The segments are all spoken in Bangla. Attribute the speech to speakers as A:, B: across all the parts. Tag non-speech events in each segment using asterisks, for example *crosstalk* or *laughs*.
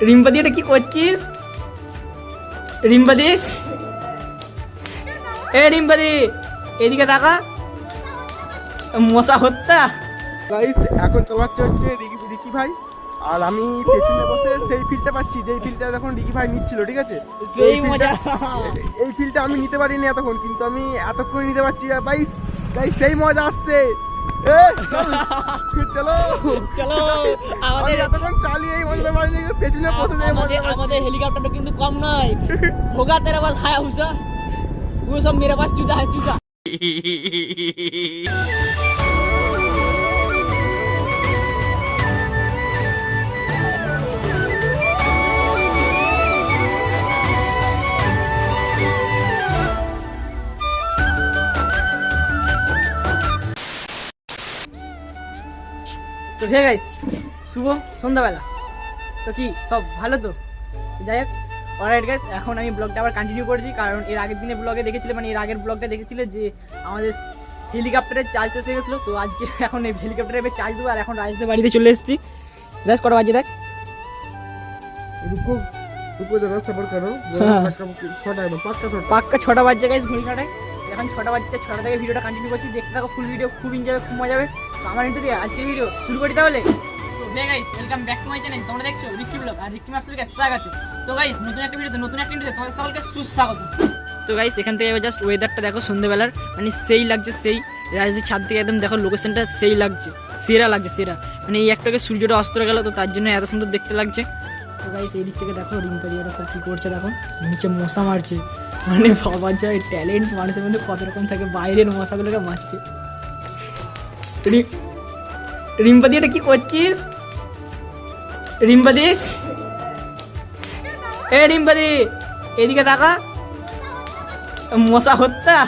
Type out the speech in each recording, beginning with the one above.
A: রিম্পাদি এটা কি করছিস? রিম্পাদি? এ রিম্পাদি এদিকে তাকা। মশা হত্যা।
B: গাইস এখন হচ্ছে রিকি রিকি ভাই। আর আমি পেছনে বসে সেই ফিলটা পাচ্ছি যেই ফিলটা তখন রিকি ভাই নিচ্ছিল ঠিক আছে?
A: সেই মজা।
B: এই ফিলটা আমি নিতে পারিনি এতক্ষণ কিন্তু আমি এতক্ষণ নিতে পারছি ভাই সেই মজা আসছে। চলো।
A: কিন্তু কম নয়। হোগা তেরা বাস হায়া হুসা। পুরো সব মেরে চুদা হ্যাঁ চুদা। *laughs* তো হে গাইস শুভ সন্ধ্যাবেলা। তো কি সব ভালো তো? যাই হোক অলরাইট গাইস এখন আমি ব্লগটা আবার কন্টিনিউ করছি কারণ এর আগের দিনে ব্লগে দেখেছিলে মানে এর আগের ব্লগটা দেখেছিলে যে আমাদের হেলিকপ্টারের চার্জ শেষ হয়ে গেছিল তো আজকে *laughs* এখন এই হেলিকপ্টারে চার্জ দেবো আর এখন রাজদের বাড়িতে চলে এসেছি। রাজ কটা বাজে দেখ।
B: রুকো রুকো দাদা সবার করো। *laughs* ছটা একদম পাক্কা ছটা
A: বাজছে গাইস ঘড়ি কাটায় এখন ছটা বাজছে ছটা থেকে ভিডিওটা কন্টিনিউ করছি। দেখতে থাকো ফুল ভিডিও খুব এনজয় খুব মজা হবে। আমার ইন্টু আজকের ভিডিও শুরু করি তাহলে? তো hey guys welcome back to তোমরা দেখছ রিকি ব্লগ আর রিকি মাপসের স্বাগত। তো গাইস নতুন একটা ভিডিওতে নতুন একটা ভিডিওতে তোমাদের সকলকে সুস্বাগত। তো গাইস এখান থেকে জাস্ট ওয়েদারটা দেখো সন্ধ্যেবেলার মানে সেই লাগছে, সেই রাজের ছাদ থেকে একদম দেখো লোকেশনটা সেই লাগছে। সেরা লাগছে, সেরা। মানে এই একটাকে সূর্যটা অস্ত গেল, তো তার জন্য এত সুন্দর দেখতে লাগছে। তো গাইস এই দিক থেকে দেখো রিম্পা দিয়ারা সব কি করছে দেখো? নিচে মশা মারছে। মানে বাবা যায় ট্যালেন্ট মানুষের মধ্যে কত রকম থাকে, বাইরের মশাগুলোকে মারছে। রি- রিম্পা এটা কি করছিস? রিম্পা দি এ রিম্পা দি এদিকে তাকা। মশা হত্যা?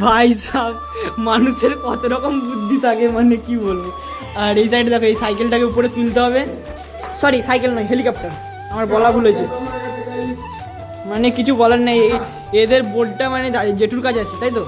A: ভাই সাহ মানুষের কত রকম বুদ্ধি থাকে মানে কি বলব? আর এই সাইডে দেখো, এই সাইকেলটাকে উপরে তুলতে হবে। সরি সাইকেল নয় হেলিকপ্টার আমার বলা ভুল হয়েছে। মানে কিছু বলার নেই এদের বোর্ডটা মানে জেঠুর কাছে আছে, তাই তো?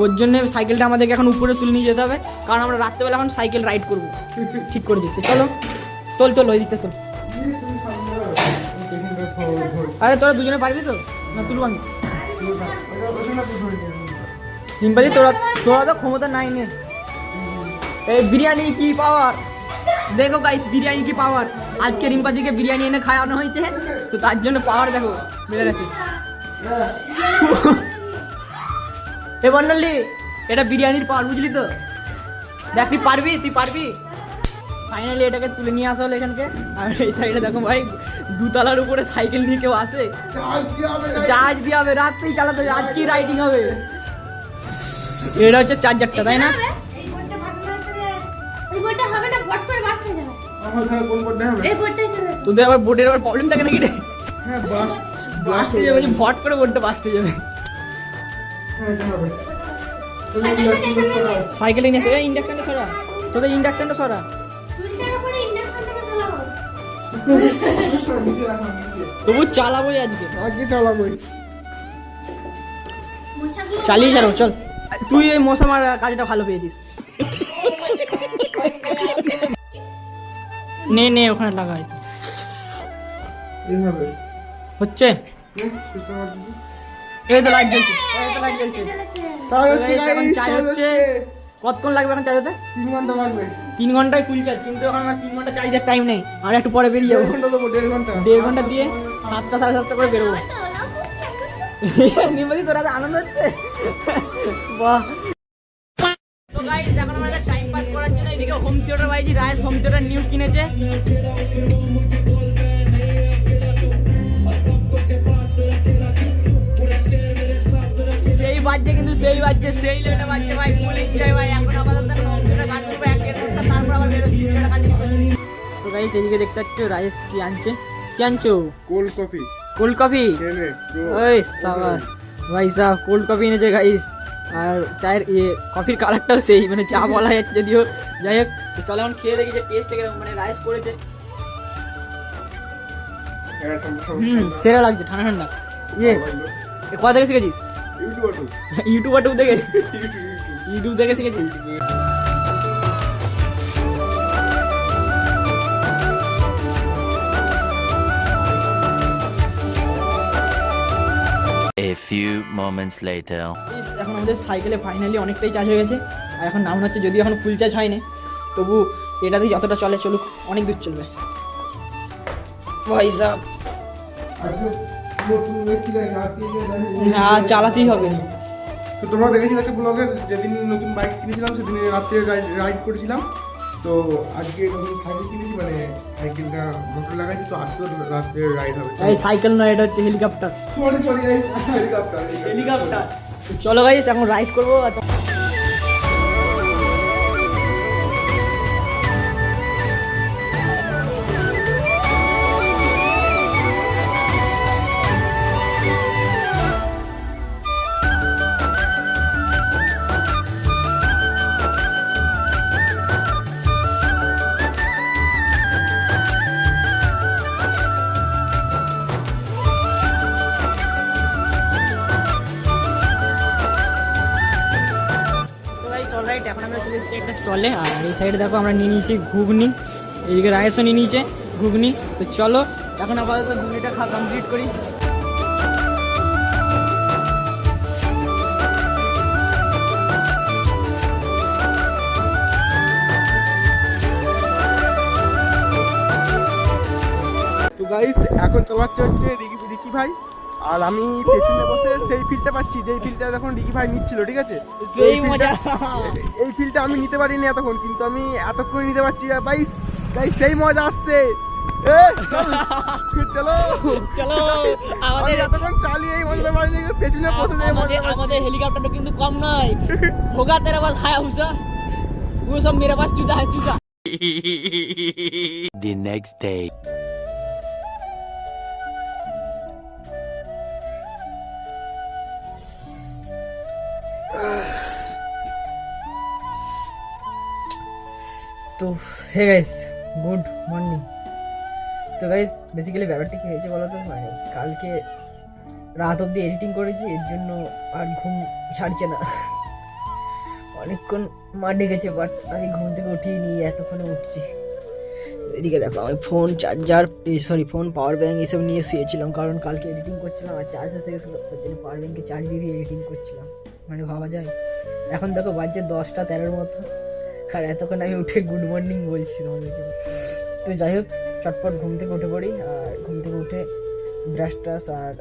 A: ওর জন্য সাইকেলটা আমাদেরকে এখন উপরে তুলে নিয়ে যেতে হবে। কারণ আমরা রাত্রেবেলা এখন সাইকেল রাইড করব। ঠিক করে দিচ্ছে। চলো। তোল তোল ওই দিকটা তোল। আরে, তোরা দুজনে পারবি তো? না, তুলব আমি। নিম্পাদি তোরা তোরা তো ক্ষমতা নাই নে। এই বিরিয়ানি কি পাওয়ার দেখো গাইস বিরিয়ানি কি পাওয়ার আজকে রিম্পাদিকে বিরিয়ানি এনে খাওয়ানো হয়েছে। তো তার জন্য পাওয়ার দেখো। বেড়ে গেছে। এ বন্ডলি এটা বিরিয়ানির পাওয়ার বুঝলি তো? দেখ তুই পারবি তুই পারবি? ফাইনালি এটাকে তুলে নিয়ে আসা হলো এখানকে। আর এই সাইডে দেখো ভাই দুতলার উপরে সাইকেল নিয়ে কেউ আসে। চার্জ দিয়ে হবে রাত্রেই চালাতে হবে আজকেই রাইডিং হবে। এটা হচ্ছে চার্জারটা তাই না? তোদের আবার বোর্ডের আবার প্রবলেম থাকে নাকি রে?
B: হ্যাঁ বাস
A: বাস্ট যাবে ভট করে বোর্ডটা বাস্ট হয়ে যাবে। সাইকেলে নিয়ে এসে ইন্ডাকশনটা সরা। তোদের ইন্ডাকশনটা সরা। তবু চালাবোই আজকে।
B: আজকে চালাবোই?
A: চালিয়ে চালাবো চল। তুই এই মশা মারা কাজটা ভালো পেয়েছিস। নে নে ওখানে লাগাই। হচ্ছে? এই তো লাইট জ্বলছে। এই তো লাইট জ্বলছে।
B: তাই হচ্ছে
A: Guys, এখন চার্জ হচ্ছে। কতক্ষণ লাগবে এখন চার্জ হতে?
B: তিন ঘণ্টা লাগবে।
A: তিন ঘন্টায় ফুল চার্জ কিন্তু এখন আমার তিন ঘণ্টা চার্জের টাইম নেই। আর একটু পরে বেরিয়ে যাব।
B: দেড় ঘণ্টা দেবো দেড় ঘণ্টা।
A: দেড় ঘণ্টা দিয়ে সাতটা সাড়ে সাতটা করে বেরোবো।
C: তো
A: তোরা তো আনন্দ হচ্ছে। বাহ। এখন আমরা টাইম পাস করার জন্য এদিকে হোম থিয়েটার বাইজি রায়েস হোম থিয়েটার নিউ কিনেছে। বাজছে কিন্তু সেই বাজছে সেই লেভেলে বাজছে ভাই ফুল এনজয় ভাই। এখন আপাতত তারপর আবার বেরোচ্ছি তো গাইস এদিকে দেখতে পাচ্ছ রায়েস কি আনছে? কি আনছো?
B: Cold
A: coffee. Cold
B: coffee?
A: ওই সাবাস। ভাই সাহ কোল্ড কফি এনেছে গাইস আর চায়ের ইয়ে কফির কালারটাও সেই মানে চা বলা যাচ্ছে যদিও। যাই হোক চলো এখন খেয়ে দেখি যে টেস্ট কীরকম মানে রাইস করেছে। হুম সেরা লাগছে ঠান্ডা ঠান্ডা। ইয়ে কোথা থেকে শিখেছিস? ইউটিউবার টু ইউটিউবার টু দেখে ইউটিউব দেখে শিখেছি।
D: A few moments later.
A: এখন আমাদের সাইকেলে ফাইনালি অনেকটাই চার্জ হয়ে গেছে। আর এখন নাম হচ্ছে যদিও এখন ফুল চার্জ হয়নি তবু এটাতে যতটা চলে চলুক অনেক দূর চলবে। ভাই সাহ হ্যাঁ চালাতেই হবে।
B: তো তোমরা দেখেছিলে একটা ব্লগে যেদিন নতুন বাইক কিনেছিলাম সেদিন রাত্রে রাইড করেছিলাম। তো আজকে নতুন সাইকেল কিনেছি মানে সাইকেলটা মোটর লাগাইছি তো আজকে রাত্রে রাইড হবে।
A: এই সাইকেল নয় এটা হচ্ছে helicopter
B: sorry sorry guys helicopter
A: helicopter চলো গাইস এখন রাইড করব। আর একটা স্টলে আর এই সাইডে দেখো আমরা নিয়ে নিয়েছি ঘুগনি। এইদিকে রায়সও নিয়ে নিয়েছে ঘুগনি। তো চলো, এখন আপাতত ঘুগনিটা খাওয়া কমপ্লিট করি।
B: এখন চালাচ্ছে হচ্ছে রিকি রিকি ভাই। আর আমি পেছনে বসে সেই ফিলটা পাচ্ছি যেই ফিলটা এখন রিকি ভাই নিচ্ছিল ঠিক আছে
A: সেই
B: এই feel
A: মজা
B: টা- এই ফিলটা আমি নিতে পারিনি এতক্ষণ কিন্তু আমি এতক্ষণ নিতে পারছি ভাই গাইস সেই মজা আসছে এ, চলো
A: চলো
B: আমি
A: আমাদের
B: এতক্ষণ চালিয়ে এই মজা পারিনি পেছনে বসে এই
A: আমাদের
B: মজা
A: আমাদের হেলিকপ্টারটা কিন্তু কম নয় होगा तेरे पास हाया हुआ वो सब मेरे पास चूजा है चूजा
D: The next day.
A: তো হে গাইস গুড মর্নিং তো গাইস বেসিক্যালি ব্যাপারটা কি হয়েছে বলো তো মানে কালকে রাত অবধি এডিটিং করেছি, এর জন্য আর ঘুম ছাড়ছে না। অনেকক্ষণ মা ডেকেছে বাট আমি ঘুম থেকে উঠিয়ে নিয়ে এতক্ষণে উঠছি। এদিকে দেখো, আমি phone charger sorry phone power bank এসব নিয়ে শুয়েছিলাম, কারণ কালকে এডিটিং করছিলাম, আর চার্জ শেষ গেছিল, তার জন্য পাওয়ার ব্যাঙ্কে চার্জ দিয়ে দিয়ে এডিটিং করছিলাম। মানে ভাবা যায়। এখন দেখো বাজছে দশটা তেরোর মতো। আর এতক্ষণ আমি উঠে গুড মর্নিং বলছি তোমাদেরকে। তো যাই হোক চটপট ঘুম থেকে উঠে পড়ি আর ঘুম থেকে উঠে ব্রাশ ট্রাশ আর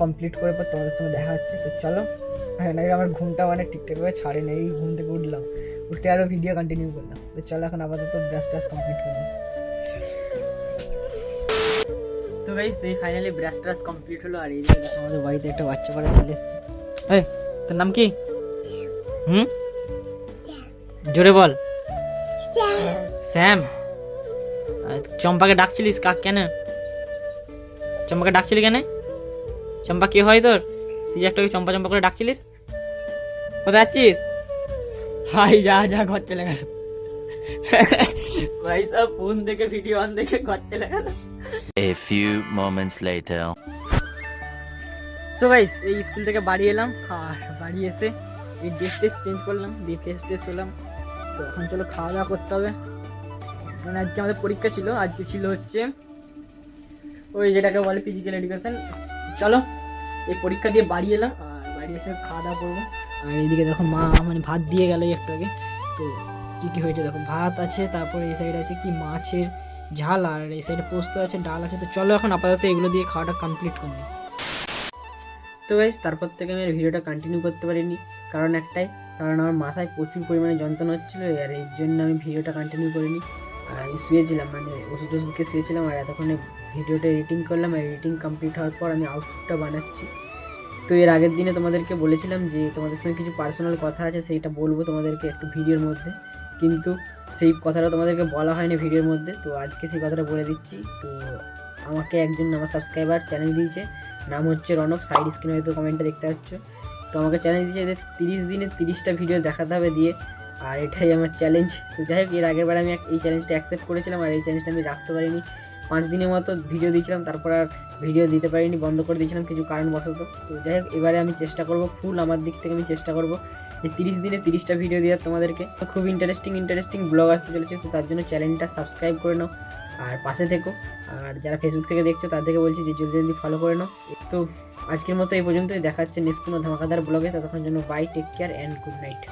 A: কমপ্লিট করে পর তোমাদের সঙ্গে দেখা হচ্ছে। তো চলো হ্যাঁ না আমার ঘুমটা মানে ঠিকঠাকভাবে ছাড়ে নেই ঘুম থেকে উঠলাম। উঠে আরও ভিডিও কন্টিনিউ করলাম। তো চলো এখন আপাতত ব্রাশ ট্রাশ কমপ্লিট করলাম তো গাইস এই ফাইনালি ব্রাশ ট্রাশ কমপ্লিট হলো আর এই আমাদের বাড়িতে একটা বাচ্চা পড়া চলে এসেছে। এই তোর নাম কি? হুম? জোরে বল। স্যাম চম্পাকে ডাকছিলিস কাক কেন? চম্পাকে ডাকছিলি কেন? চম্পা কে হয় তোর? তুই একটা চম্পা চম্পা করে ডাকছিলিস? কোথায় যাচ্ছিস? হাই যা যা ঘর চলে গেল। ভাই সব ফোন দেখে ভিডিও অন দেখে ঘর চলে গেল।
D: A few moments later.
A: So guys এই স্কুল থেকে বাড়ি এলাম। আর বাড়ি এসে এই ড্রেস টেস চেঞ্জ করলাম দিয়ে ফ্রেশ ট্রেস হলাম। তো এখন চলো খাওয়া দাওয়া করতে হবে। মানে আজকে আমাদের পরীক্ষা ছিল, আজকে ছিল হচ্ছে ওই যেটাকে বলে ফিজিক্যাল এডুকেশন চলো, এই পরীক্ষা দিয়ে বাড়ি এলাম, আর বাড়ি এসে খাওয়া দাওয়া করব। আর এইদিকে দেখো মা মানে ভাত দিয়ে গেল একটু আগে। তো কী কী হয়েছে দেখো, ভাত আছে, তারপরে এই সাইডে আছে কি মাছের ঝাল, আর এই সাইডে পোস্ত আছে, ডাল আছে। তো চলো এখন আপাতত এগুলো দিয়ে খাওয়াটা কমপ্লিট করব তো গাইজ তারপর থেকে আমি ভিডিওটা কন্টিনিউ করতে পারিনি, কারণ একটাই কারণ আমার মাথায় প্রচুর পরিমাণে যন্ত্রণা হচ্ছিল আর এর জন্য আমি ভিডিওটা কন্টিনিউ করিনি। আর আমি শুয়েছিলাম মানে ওষুধ ওষুধকে শুয়েছিলাম আর এতক্ষণে ভিডিওটা এডিটিং করলাম আর এডিটিং কমপ্লিট হওয়ার পর আমি আউটপুটটা বানাচ্ছি। তো এর আগের দিনে তোমাদেরকে বলেছিলাম যে তোমাদের সঙ্গে কিছু পার্সোনাল কথা আছে, সেইটা বলব তোমাদেরকে একটু ভিডিওর মধ্যে। কিন্তু সেই কথাটা তোমাদেরকে বলা হয়নি ভিডিওর মধ্যে, তো আজকে সেই কথাটা বলে দিচ্ছি। তো আমাকে একজন আমার সাবস্ক্রাইবার চ্যানেল দিয়েছে, নাম হচ্ছে রনক সাইড স্ক্রিনে হয়তো কমেন্টে দেখতে পাচ্ছ। তো আমাকে চ্যালেঞ্জ দিয়েছে এদের তিরিশ দিনে তিরিশটা ভিডিও দেখাতে হবে দিয়ে। আর এটাই আমার চ্যালেঞ্জ যাই হোক, এর আগের বার আমি এই চ্যালেঞ্জটা অ্যাকসেপ্ট করেছিলাম আর এই চ্যালেঞ্জটা আমি রাখতে পারিনি। পাঁচ দিনের মতো ভিডিও দিয়েছিলাম, তারপর আর ভিডিও দিতে পারিনি, বন্ধ করে দিয়েছিলাম কিছু কারণবশত। তো যাই হোক, এবারে আমি চেষ্টা করব ফুল আমার দিক থেকে আমি চেষ্টা করব যে তিরিশ দিনে তিরিশটা ভিডিও দেওয়ার তোমাদেরকে। খুব ইন্টারেস্টিং ইন্টারেস্টিং ব্লগ আসতে চলেছে, তো তার জন্য চ্যানেলটা সাবস্ক্রাইব করে নাও
E: আর পাশে থেকো। আর যারা ফেসবুক থেকে দেখছ, তাদেরকে বলছি যে জলদি জলদি ফলো করে নাও। তো আজকের মতো এই পর্যন্তই। দেখা হচ্ছে নেক্সট কোনো ধামাকাদার ব্লগে ততক্ষণ জন্য bye take care and good night